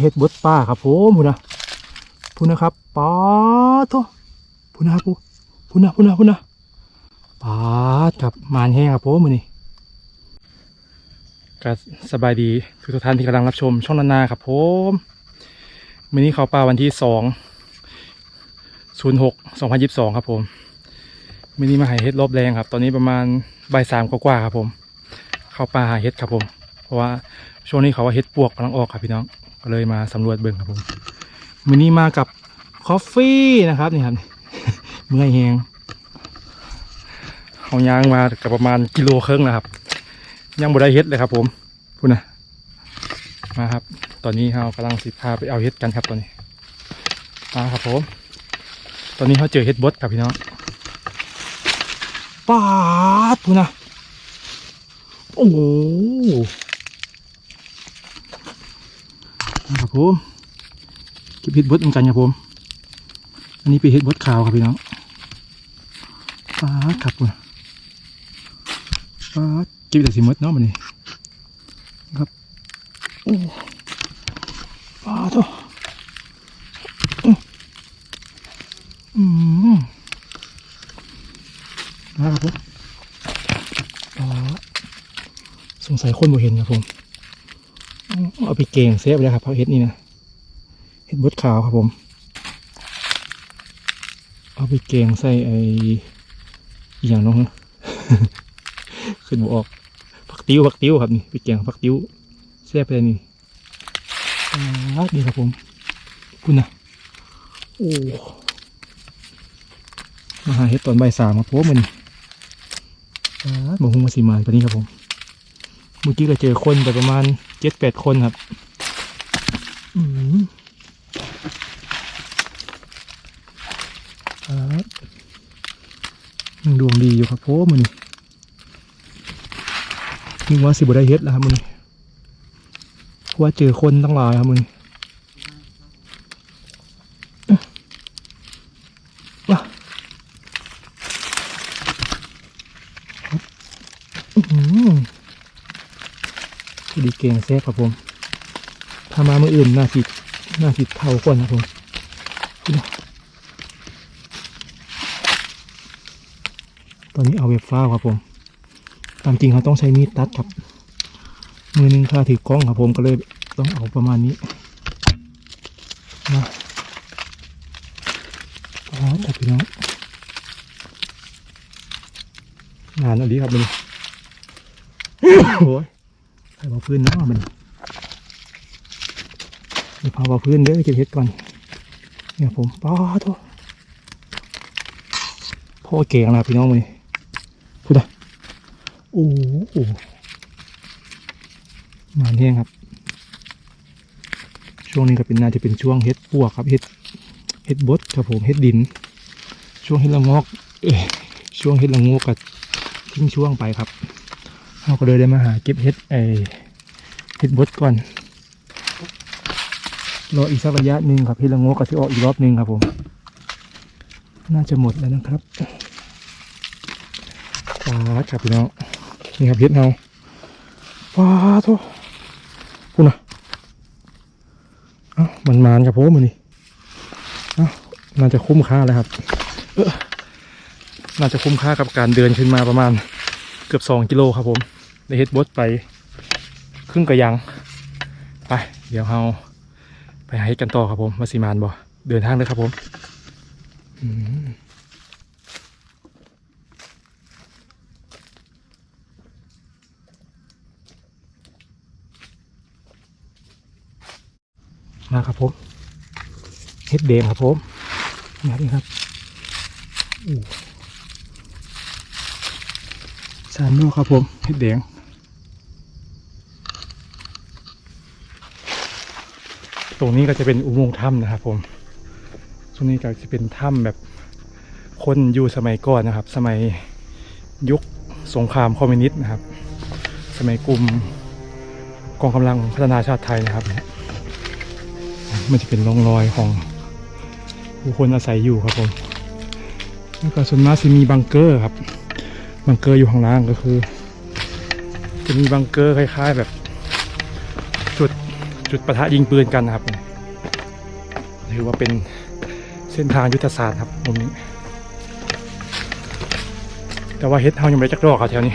เฮ็ดบดป้าครับผมพูนะพูนะครับป้าโทพูนะครับพูพูนะพูนะพูนะป้าดครับมานแห้งครับผมมือนี้ก็สบายดีทุกทุกท่านที่กำลังรับชมช่องนานาครับผมมือนี้เขาป่าวันที่สองศูนย์หกสองพันยิบสองครับผมมือนี้มาหาเฮ็ดรอบแรงครับ ตอนนี้ประมาณบ่ายสามกว่าๆครับผม เข้าป่าหาเฮ็ดครับผม เพราะว่าช่วงนี้เขาว่าเฮ็ดปวกกำลังออกครับพี่น้อง ก็เลยมาสำรวจเบิ่งครับผมมือนี้มากับคอฟฟี่นะครับนี่ครับเมื่อยแหงเขายางมากับประมาณกิโลครึ่งนะครับ ยังบ่ได้เฮ็ดเลยครับ ผมพูดนะมาครับ ตอนนี้เรากำลังสิพาไปเอาเฮ็ดกันครับตอนนี้มาครับผม ตอนนี้เขาเจอเฮ็ดบดครับพี่น้องป้าดพูดนะโอ้โห นะครับผมเก็บเห็ดบดเหมือนกันครับผม อันนี้เป็นเห็ดบดขาวครับพี่น้องป้าดครับผมป้าดเก็บแต่สีมดเนาะมันนี่ครับโอ้ป้าดโตอื้อืมนะครับผมป้าสงสัยคนบ่เห็นครับผม เอาไปเกงเซฟเลยครับเพราะเห็ดนี่นะเห็ดบดขาวครับผม เอาไปเกงใส่ไออย่างน้องขึ้นบออกผักติ้วผักติ้วครับนี่ไปเกงผักติ้วเซฟไปเลยนี่อ่าดีครับผมคุณนะโอ้มาหาเห็ดตอนใบสามครับผมมันอ่าหมูหงมาสีมานตัวนี้ครับผม เมื่อกี้ก็เจอคนไปประมาณ เจ็ดแปดคนครับอืมครับยังดวงดีอยู่ครับโอ้มันนึกว่าสิบได้เฮ็ดแล้วครับมันว่าเจอคนตั้งหลายครับมันนี่าครับอื้อหือ พอ ดีเก่งแซ่ครับผม ถ้ามาเมื่ออื่นน่าสิน่าสิเท่าก่อนนะผมตอนนี้เอาเว็บฟ้าครับผม ตามจริงเขาต้องใช้มีดตัดครับ มือหนึงถ้าถือกล้องครับผมก็เลยต้องเอาประมาณนี้นะอ๋อจับพี่น้องงานอันนี้ครับมันโอ้ย ใส่บาพื้นเนาะมันมีพาบาพื้นเด้อเก็บเห็ดก่อนเนี่ยผมป้าโทพ่อเก่งนะพี่น้องมันพูดอะโอ้โหมานแห้งครับ ช่วงนี้ก็เป็นน่าจะเป็นช่วงเห็ดปวกครับเห็ดเห็ดบดครับผมเห็ดดิน ช่วงเห็ดละงอกเอช่วงเห็ดละงอกก็ทิ้งช่วงไปครับ เราก็เลยได้มาหาเก็บเห็ดไอเห็ดบดก่อนรออีกสักระยะหนึ่งครับเห็ดละงกก็จะออกอีกรอบหนึ่งครับผม น่าจะหมดแล้วนะครับปลาครับพี่น้องนี่ครับเห็ดเฮาปลาโทพูดนะเอ้ามันมานครับผมมันนี่เอ้าน่าจะคุ้มค่าแล้วครับเออน่าจะคุ้มค่ากับการเดินขึ้นมาประมาณเกือบสองกิโลครับผม ได้เฮ็ดบดไปครึ่งกระยัง ไป เดี๋ยวเราไปหาเฮ็ดกันต่อครับผมมาสีมานบ่เดินทางเลยครับผมมาครับผมเฮ็ดแดงครับผมนี่ครับนี่ครับอู้สามโลครับผมเห็ดแดง รงนี้ก็จะเป็นอุโมงค์ถ้ำนะครับ ผมตรงนี้ก็จะเป็นถ้ำแบบคนอยู่สมัยก่อนนะครับ สมัยยุคสงครามคอมมิวนิสต์นะครับ สมัยกลุ่มกองกำลังพัฒนาชาติไทยนะครับ มันจะเป็นร่องรอยของผู้คนอาศัยอยู่ครับผม แล้วก็ส่วนมากจะมีบังเกอร์ครับ บังเกอร์อยู่ข้างล่างก็คือ จะมีบังเกอร์คล้าย ๆ แบบ จุดจุดปะทะยิงปืนกันนะครับถือว่าเป็นเส้นทางยุทธศาสตร์ครับมุมนี้ แต่ว่าเฮ็ดเฮายังไม่จักรอกครับแถวนี้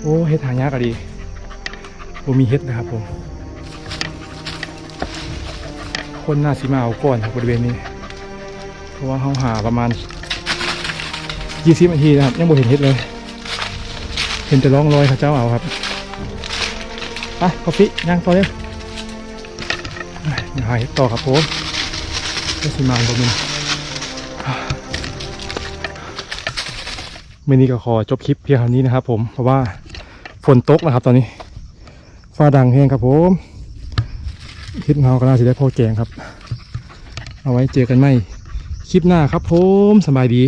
โอ้เฮ็ดหายากอะดีบ่มีเฮ็ดนะครับผม คนน่าสิมาเอาก่อนครับบริเวณนี้ เพราะว่าเฮาหาประมาณ20นาทีนะครับ ยังบ่เห็นเฮ็ดเลย เห็นแต่ร่องรอยเขาเจ้าเอาครับ ไปกาแฟย่างต่อเลย เดี๋ยวหาเห็ดต่อครับผมก็สิมาบ่มึงมื่อนี้ก็ขอจบคลิปเพียงเท่านี้นะครับผมเพราะว่าฝนตกนะครับตอนนี้ฟ้าดังแห้งครับผมคลิปเงาก็น่าจะได้พอแกงครับ เอาไว้เจอกันใหม่คลิปหน้าครับผมสบายดี